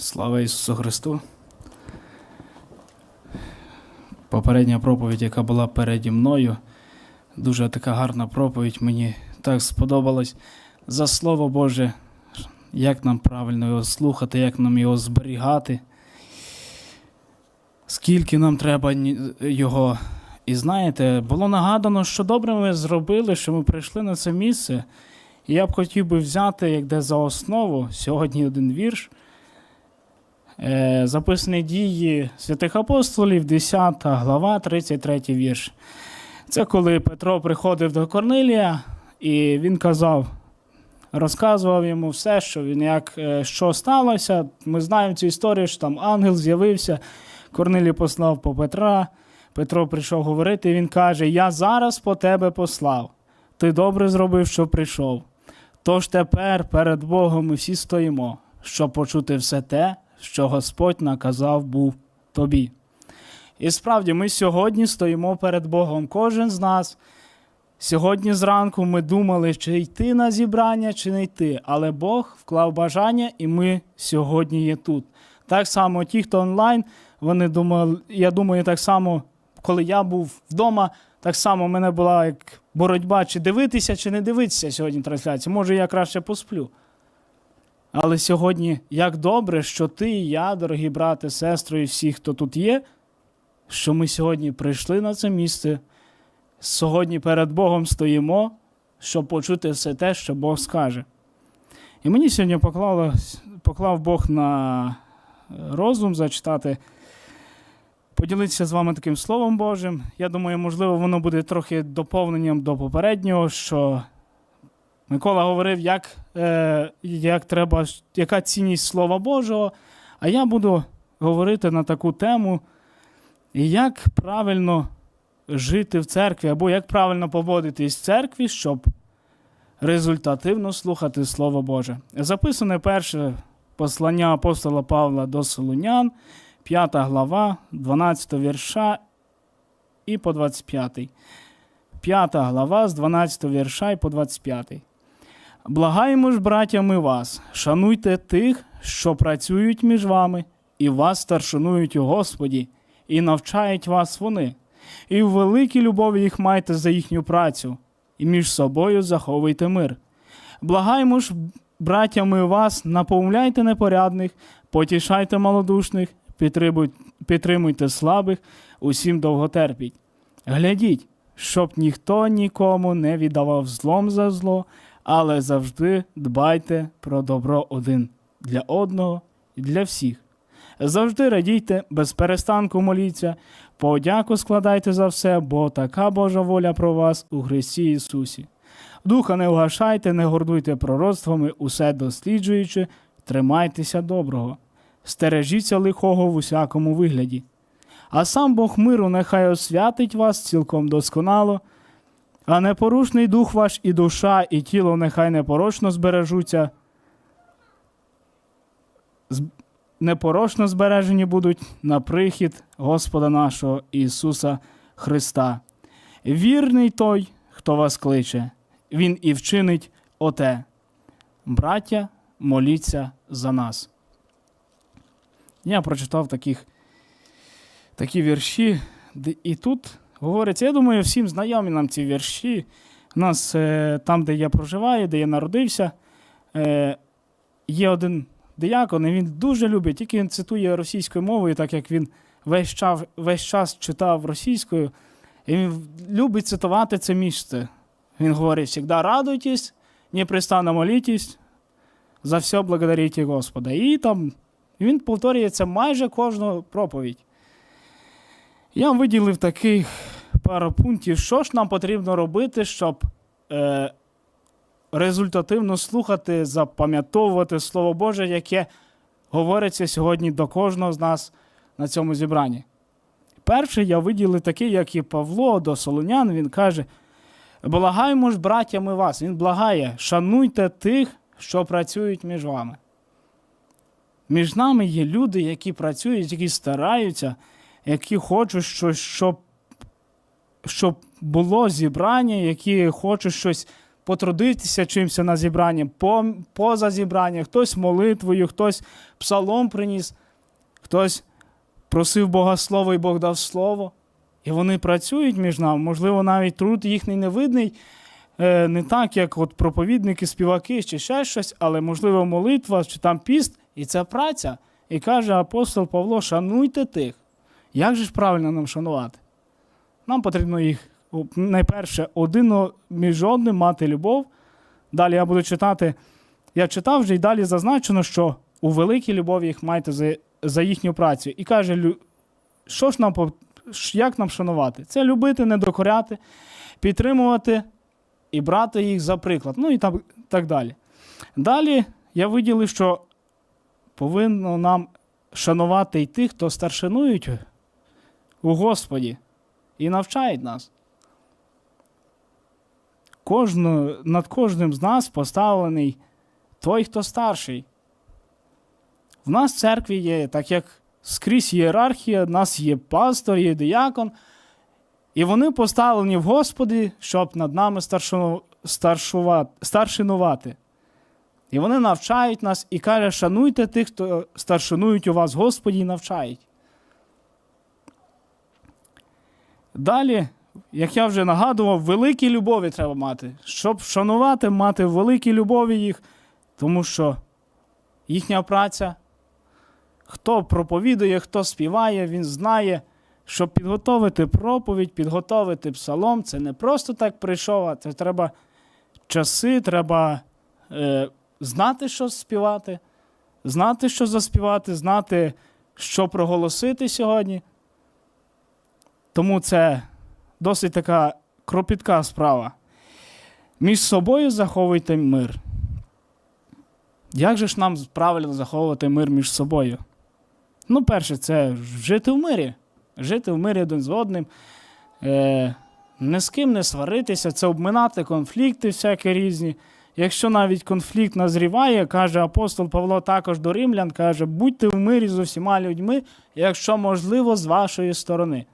Слава Ісусу Христу. Попередня проповідь, яка була переді мною, дуже така гарна проповідь. Мені так сподобалось за Слово Боже, як нам правильно його слухати, як нам його зберігати, скільки нам треба його. І знаєте, було нагадано, що добре ми зробили, що ми прийшли на це місце. І я б хотів би взяти, як де за основу, сьогодні один вірш. Е, записані дії святих апостолів, 10 глава, 33 вірш. Це коли Петро приходив до Корнилія, і він казав, розказував йому все, що він як е, що сталося. Ми знаємо цю історію, що там ангел з'явився, Корнилій послав по Петра. Петро прийшов говорити, і він каже: Я зараз по тебе послав. Ти добре зробив, що прийшов. Тож тепер перед Богом ми всі стоїмо, щоб почути все те, що Господь наказав був тобі. І справді, ми сьогодні стоїмо перед Богом, кожен з нас. Сьогодні зранку ми думали, чи йти на зібрання, чи не йти, але Бог вклав бажання, і ми сьогодні є тут. Так само ті, хто онлайн, вони думали, я думаю, так само, коли я був вдома, так само в мене була як боротьба, чи дивитися, чи не дивитися сьогодні трансляцію. Може, я краще посплю. Але сьогодні як добре, що ти і я, дорогі брати, сестри, і всі, хто тут є, що ми сьогодні прийшли на це місце. Сьогодні перед Богом стоїмо, щоб почути все те, що Бог скаже. І мені сьогодні поклало, поклав Бог на розум зачитати, поділитися з вами таким Словом Божим. Я думаю, можливо, воно буде трохи доповненням до попереднього, що Микола говорив, як, е, як треба, яка цінність Слова Божого. А я буду говорити на таку тему, як правильно жити в церкві, або як правильно поводитись в церкві, щоб результативно слухати Слово Боже. Записане перше послання апостола Павла до Солунян, 5 глава, 12 вірша і по 25. 5 глава з 12 вірша і по 25. Благаємо ж, браття, ми вас, шануйте тих, що працюють між вами, і вас старшинують у Господі, і навчають вас вони. І в великій любові їх майте за їхню працю, і між собою заховуйте мир. Благаємо ж, браття, вас, наповняйте непорядних, потішайте малодушних, підтримуйте слабих, усім довготерпіть. Глядіть, щоб ніхто нікому не віддавав злом за зло, але завжди дбайте про добро один для одного і для всіх. Завжди радійте, без перестанку моліться, подяку складайте за все, бо така Божа воля про вас у Христі Ісусі. Духа не угашайте, не гордуйте пророцтвами, усе досліджуючи, тримайтеся доброго, стережіться лихого в усякому вигляді. А сам Бог миру нехай освятить вас цілком досконало, а непорушний дух ваш і душа, і тіло нехай непорочно збережуться. З- Непорочно збережені будуть на прихід Господа нашого Ісуса Христа. Вірний той, хто вас кличе, Він і вчинить оте. Браття, моліться за нас. Я прочитав таких, такі вірші, і тут говориться, я думаю, всім знайомі нам ці вірші. У нас е, там, де я проживаю, де я народився, е, є один диякон, і він дуже любить, тільки він цитує російською мовою, так як він весь час, весь час читав російською, і він любить цитувати це місце. Він говорить: завжди радуйтесь, непрестанно молітесь, за все благодарите Господа. І там він повторює це майже кожну проповідь. Я виділив таких пару пунктів, що ж нам потрібно робити, щоб е, результативно слухати, запам'ятовувати Слово Боже, яке говориться сьогодні до кожного з нас на цьому зібранні. Перший я виділив такий, як і Павло до Солонян, він каже: Благаємо ж, браттями вас. Він благає, шануйте тих, що працюють між вами. Між нами є люди, які працюють, які стараються, які хочуть щось, щоб, щоб було зібрання, які хочуть щось потрудитися чимся на зібранні, по, поза зібранням, хтось молитвою, хтось псалом приніс, хтось просив Бога слово і Бог дав слово. І вони працюють між нами. Можливо, навіть труд їхній не видний, е, не так, як от проповідники, співаки чи ще щось, але, можливо, молитва чи там піст, і це праця. І каже апостол Павло: шануйте тих. Як же ж правильно нам шанувати? Нам потрібно їх найперше один між одним мати любов. Далі я буду читати. Я читав вже і далі зазначено, що у великій любові їх маєте за, за їхню працю. І каже, що ж нам як нам шанувати? Це любити, не докоряти, підтримувати і брати їх за приклад. Ну і так, так далі. Далі я виділив, що повинно нам шанувати й тих, хто старшинують у Господі і навчають нас. Кожну, над кожним з нас поставлений той, хто старший. В нас в церкві є, так як скрізь ієрархія, в нас є пастор, є диякон, і вони поставлені в Господі, щоб над нами старшину, старшувати, старшинувати. І вони навчають нас і каже, шануйте тих, хто старшинують у вас, Господі, і навчають. Далі, як я вже нагадував, великі любові треба мати. Щоб шанувати, мати великі любові їх, тому що їхня праця, хто проповідує, хто співає, він знає, щоб підготовити проповідь, підготовити псалом, це не просто так прийшов, а це треба часи, треба е, знати, що співати, знати, що заспівати, знати, що проголосити сьогодні. Тому це досить така кропітка справа. Між собою заховуйте мир. Як же ж нам правильно заховувати мир між собою? Ну, перше, це жити в мирі. Жити в мирі один з одним, е, ні з ким не сваритися, це обминати конфлікти всякі різні. Якщо навіть конфлікт назріває, каже апостол Павло також до римлян, каже, будьте в мирі з усіма людьми, якщо можливо, з вашої сторони.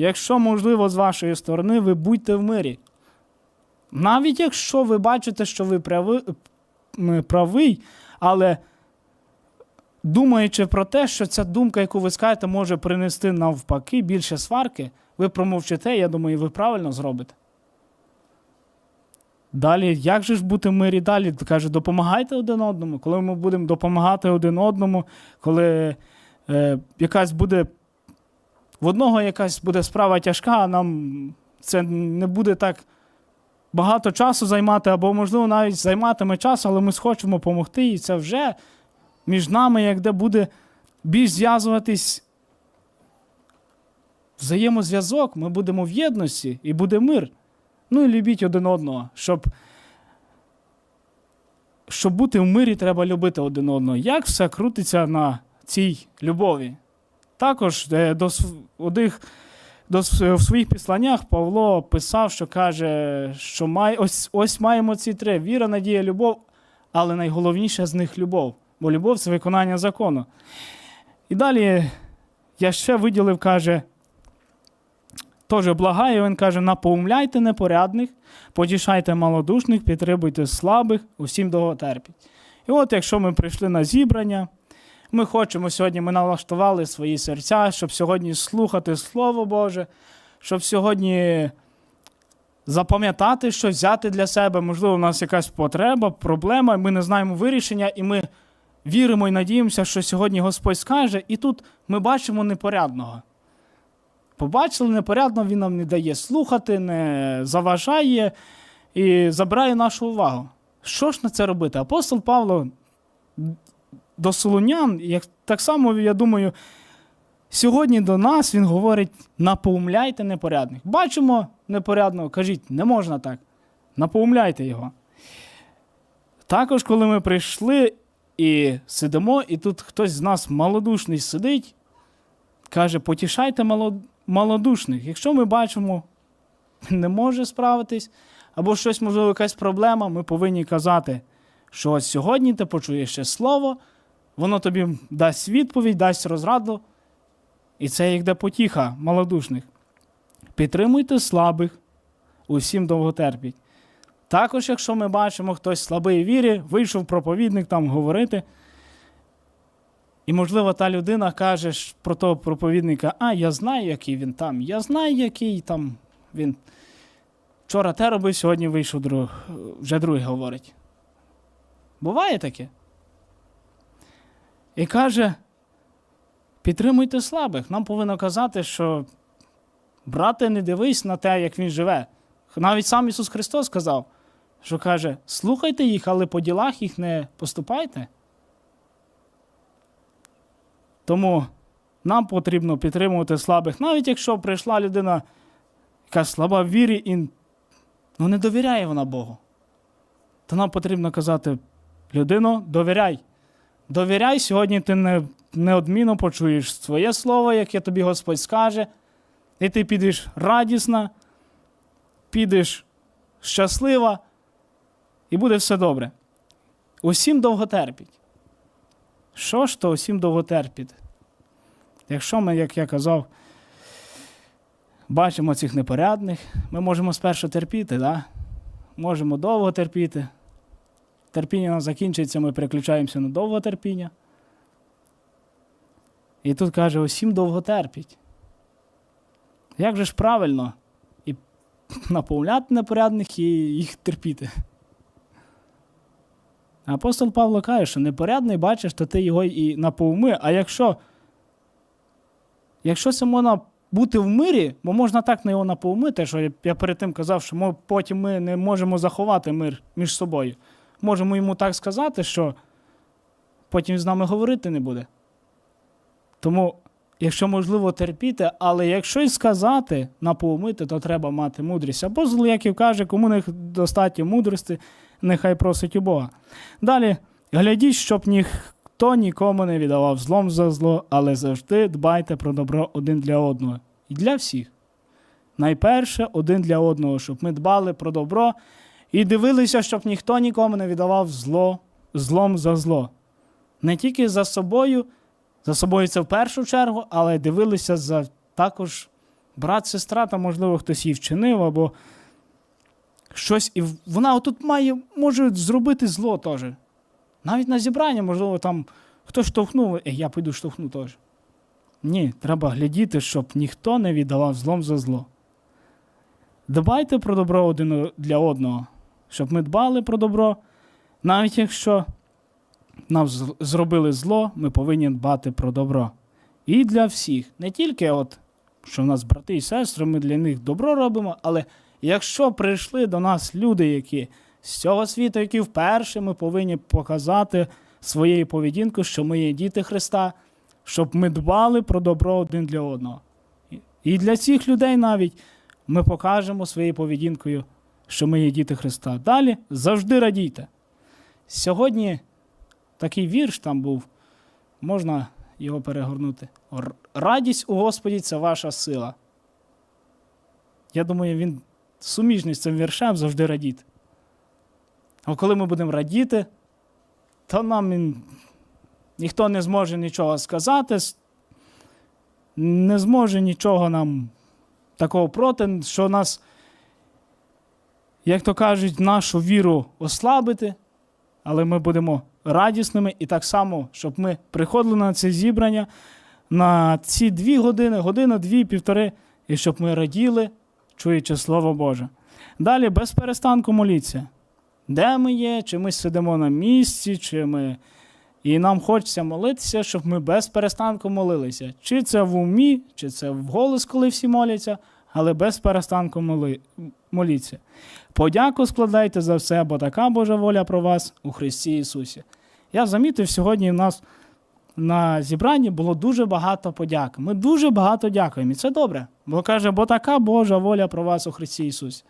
Якщо можливо, з вашої сторони, ви будьте в мирі. Навіть якщо ви бачите, що ви прави, правий, але думаючи про те, що ця думка, яку ви скажете, може принести навпаки більше сварки, ви промовчите, я думаю, ви правильно зробите. Далі, як же ж бути в мирі далі? Каже, допомагайте один одному. Коли ми будемо допомагати один одному, коли е, якась буде в одного якась буде справа тяжка, а нам це не буде так багато часу займати, або, можливо, навіть займатиме час, але ми схочемо допомогти, і це вже між нами, як де буде більш зв'язуватись взаємозв'язок, ми будемо в єдності і буде мир. Ну і любіть один одного, щоб. Щоб бути в мирі, треба любити один одного. Як все крутиться на цій любові? Також е, до одних до, в своїх післаннях Павло писав, що каже, що май, ось, ось маємо ці три: віра, надія, любов, але найголовніше з них любов, бо любов це виконання закону. І далі я ще виділив, каже, теж благає, він каже: напоумляйте непорядних, потішайте малодушних, підтримуйте слабих, усім довготерпіть. І от якщо ми прийшли на зібрання, ми хочемо сьогодні, ми налаштували свої серця, щоб сьогодні слухати Слово Боже, щоб сьогодні запам'ятати щось, взяти для себе. Можливо, у нас якась потреба, проблема, ми не знаємо вирішення, і ми віримо і надіємося, що сьогодні Господь скаже, і тут ми бачимо непорядного. Побачили непорядно, він нам не дає слухати, не заважає і забирає нашу увагу. Що ж на це робити? Апостол Павло до солонян, як так само, я думаю, сьогодні до нас він говорить: напоумляйте непорядних. Бачимо непорядного, кажіть, не можна так. Напоумляйте його. Також, коли ми прийшли і сидимо, і тут хтось з нас малодушний сидить, каже, потішайте малодушних. Якщо ми бачимо, не може справитись, або щось, можливо, якась проблема, ми повинні казати, що ось сьогодні ти почуєш ще слово, воно тобі дасть відповідь, дасть розраду, і це як де потіха малодушних. Підтримуйте слабих, усім довготерпіть. Також, якщо ми бачимо, хтось слабий вірі, вийшов проповідник там говорити. І, можливо, та людина каже про того проповідника: А, я знаю, який він там, я знаю, який там він. Вчора те робив, сьогодні вийшов друг, вже другий говорить. Буває таке. І каже: підтримуйте слабих. Нам повинно казати, що брате, не дивись на те, як він живе. Навіть сам Ісус Христос сказав, що каже: слухайте їх, але по ділах їх не поступайте. Тому нам потрібно підтримувати слабих, навіть якщо прийшла людина, яка слаба в вірі і ну, не довіряє вона Богу. То нам потрібно казати: людино, довіряй. Довіряй, сьогодні ти не, неодмінно почуєш своє слово, яке тобі Господь скаже, і ти підеш радісна, підеш щаслива, і буде все добре. Усім довго терпіть. Що ж то усім довго терпіть? Якщо ми, як я казав, бачимо цих непорядних, ми можемо спершу терпіти, да? можемо довго терпіти. Терпіння у нас закінчиться, ми переключаємося на довго терпіння. І тут каже, усім довго терпіть. Як же ж правильно і наповняти непорядних і їх терпіти? Апостол Павло каже, що непорядний бачиш, то ти його і наповми. А якщо якщо це можна бути в мирі, бо можна так на його наповмити, що я перед тим казав, що ми, потім ми не можемо заховати мир між собою. Можемо йому так сказати, що потім з нами говорити не буде. Тому, якщо можливо терпіти, але якщо й сказати наповмити, то треба мати мудрість. Апостол Яків каже, кому не достатньо мудрості, нехай просить у Бога. Далі, глядіть, щоб ніхто нікому не віддавав злом за зло, але завжди дбайте про добро один для одного і для всіх. Найперше один для одного, щоб ми дбали про добро і дивилися, щоб ніхто нікому не віддавав зло злом за зло. Не тільки за собою, за собою це в першу чергу, але дивилися за також брат, сестра, там, можливо, хтось її вчинив, або щось, і вона отут має, може зробити зло теж. Навіть на зібрання, можливо, там хтось штовхнув, е, я піду штовхну теж. Ні, треба глядіти, щоб ніхто не віддавав злом за зло. Дбайте про добро один для одного, щоб ми дбали про добро, навіть якщо нам зробили зло, ми повинні дбати про добро. І для всіх. Не тільки, от, що в нас брати і сестри, ми для них добро робимо, але якщо прийшли до нас люди, які з цього світу, які вперше ми повинні показати своєю поведінкою, що ми є діти Христа, щоб ми дбали про добро один для одного. І- для цих людей навіть ми покажемо своєю поведінкою, що ми є діти Христа. Далі завжди радійте. Сьогодні такий вірш там був, можна його перегорнути. Радість у Господі це ваша сила. Я думаю, він суміжний з цим віршем завжди радіти. А коли ми будемо радіти, то нам ніхто не зможе нічого сказати, не зможе нічого нам такого проти, що нас, як то кажуть, нашу віру ослабити, але ми будемо радісними і так само, щоб ми приходили на це зібрання на ці дві години, година, дві, півтори, і щоб ми раділи, чуючи Слово Боже. Далі без перестанку моліться. Де ми є, чи ми сидимо на місці, чи ми. І нам хочеться молитися, щоб ми без перестанку молилися. Чи це в умі, чи це в голос, коли всі моляться, але без перестанку моли... моліться. Подяку складайте за все, бо така Божа воля про вас у Христі Ісусі. Я замітив, сьогодні в нас на зібранні було дуже багато подяк. Ми дуже багато дякуємо, і це добре. Бо каже, бо така Божа воля про вас у Христі Ісусі.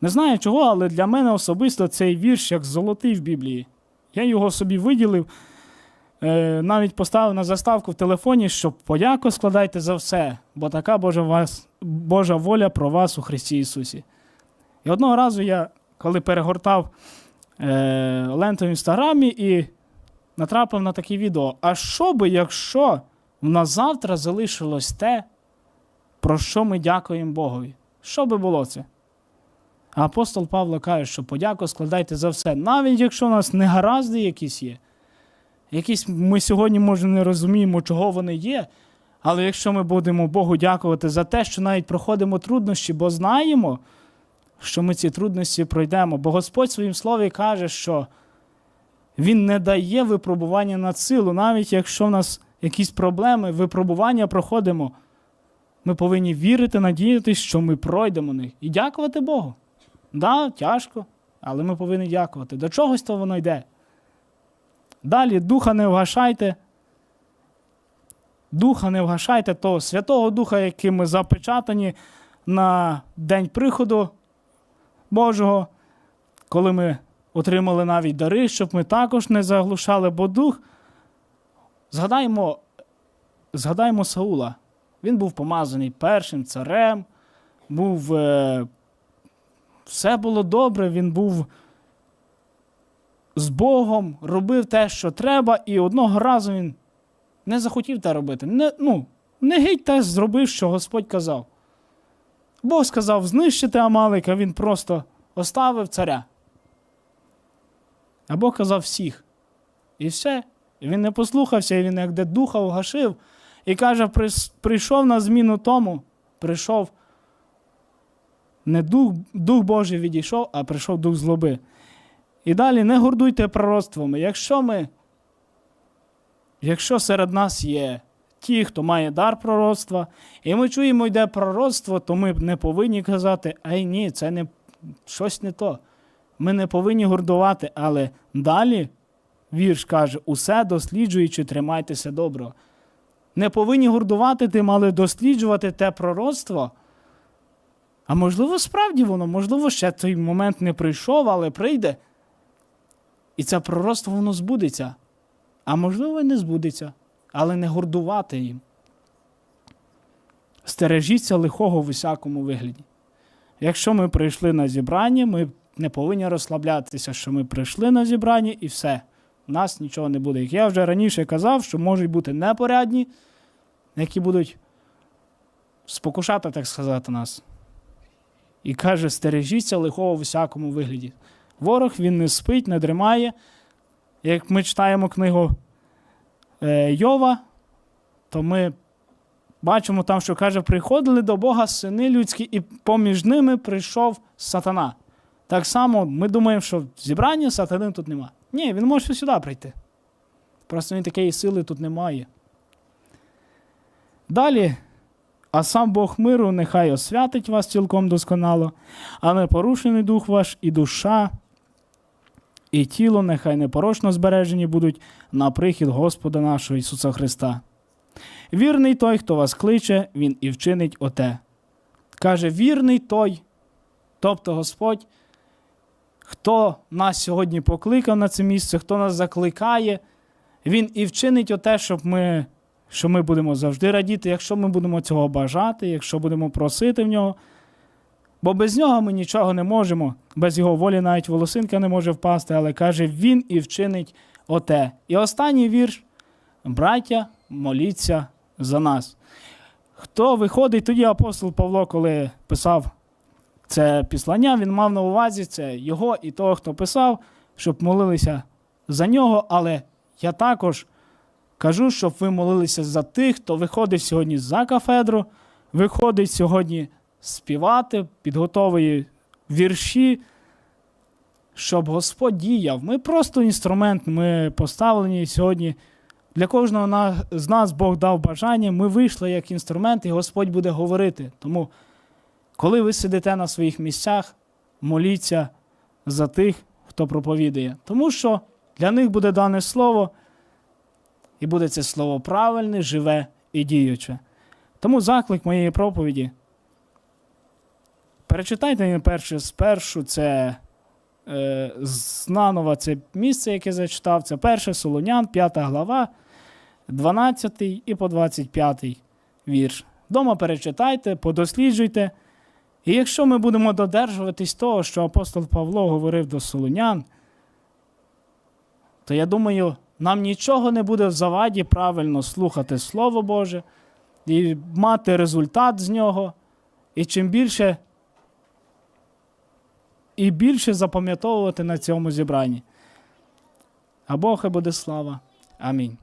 Не знаю чого, але для мене особисто цей вірш як золотий в Біблії. Я його собі виділив, навіть поставив на заставку в телефоні, щоб подяку складайте за все, бо така Божа, вас, Божа воля про вас у Христі Ісусі. І одного разу я, коли перегортав е, ленту в інстаграмі і натрапив на таке відео. А що би, якщо в нас завтра залишилось те, про що ми дякуємо Богові? Що би було це? А апостол Павло каже, що подяку складайте за все, навіть якщо у нас негаразди якісь є. Якісь ми сьогодні, може, не розуміємо, чого вони є. Але якщо ми будемо Богу дякувати за те, що навіть проходимо труднощі, бо знаємо, що ми ці трудності пройдемо. Бо Господь в своїм слові каже, що Він не дає випробування на силу, навіть якщо в нас якісь проблеми, випробування проходимо. Ми повинні вірити, надіятися, що ми пройдемо них і дякувати Богу. Да, тяжко, але ми повинні дякувати. До чогось то воно йде. Далі духа не вгашайте. Духа не вгашайте того Святого Духа, яким ми запечатані на день приходу Божого, коли ми отримали навіть дари, щоб ми також не заглушали, бо дух. Згадаємо, згадаємо Саула. Він був помазаний першим царем, був. Е, все було добре, він був з Богом, робив те, що треба, і одного разу він не захотів те робити. Не, ну, не геть те зробив, що Господь казав. Бог сказав знищити Амалика, він просто оставив царя. А Бог казав всіх. І все. Він не послухався, і він як де духа угашив, і каже: прийшов на зміну тому, прийшов не дух, дух Божий відійшов, а прийшов дух злоби. І далі не гордуйте пророцтвами. Якщо ми, якщо серед нас є ті, хто має дар пророцтва, і ми чуємо, йде пророцтво, то ми не повинні казати, ай ні, це не щось не то. Ми не повинні гордувати, але далі вірш каже: усе досліджуючи, тримайтеся доброго. Не повинні гордувати тим, але досліджувати те пророцтво. А можливо, справді воно, можливо, ще той момент не прийшов, але прийде. І це пророцтво воно збудеться. А можливо, і не збудеться, але не гордувати їм. Стережіться лихого в усякому вигляді. Якщо ми прийшли на зібрання, ми не повинні розслаблятися, що ми прийшли на зібрання і все. У нас нічого не буде. Як я вже раніше казав, що можуть бути непорядні, які будуть спокушати, так сказати, нас. І каже: стережіться лихого в усякому вигляді. Ворог він не спить, не дримає. Як ми читаємо книгу е, Йова, то ми бачимо там, що каже, приходили до Бога сини людські, і поміж ними прийшов сатана. Так само ми думаємо, що зібрання сатани тут нема. Ні, він може сюди прийти. Просто він такої сили тут немає. Далі, а сам Бог миру нехай освятить вас цілком досконало, а непорушений дух ваш і душа, і тіло нехай непорочно збережені будуть на прихід Господа нашого Ісуса Христа. Вірний той, хто вас кличе, Він і вчинить оте. Каже, вірний той, тобто Господь, хто нас сьогодні покликав на це місце, хто нас закликає, Він і вчинить оте, щоб ми, що ми будемо завжди радіти, якщо ми будемо цього бажати, якщо будемо просити в нього. Бо без нього ми нічого не можемо, без його волі навіть волосинка не може впасти, але каже, він і вчинить оте. І останній вірш: браття, моліться за нас. Хто виходить, тоді апостол Павло, коли писав це післання, він мав на увазі це його і того, хто писав, щоб молилися за нього. Але я також кажу, щоб ви молилися за тих, хто виходить сьогодні за кафедру, виходить сьогодні співати, підготовує вірші, щоб Господь діяв. Ми просто інструмент, ми поставлені сьогодні. Для кожного з нас Бог дав бажання, ми вийшли як інструмент, і Господь буде говорити. Тому, коли ви сидите на своїх місцях, моліться за тих, хто проповідує. Тому що для них буде дане слово, і буде це слово правильне, живе і діюче. Тому заклик моєї проповіді. Перечитайте перше спершу, це е, знаново це місце, яке зачитав. Це перше Солонян, 5 глава, 12 і по 25 вірш. Дома перечитайте, подосліджуйте. І якщо ми будемо додержуватись того, що апостол Павло говорив до Солонян, то я думаю, нам нічого не буде в заваді правильно слухати Слово Боже і мати результат з нього. І чим більше і більше запам'ятовувати на цьому зібранні. А Бога буде слава. Амінь.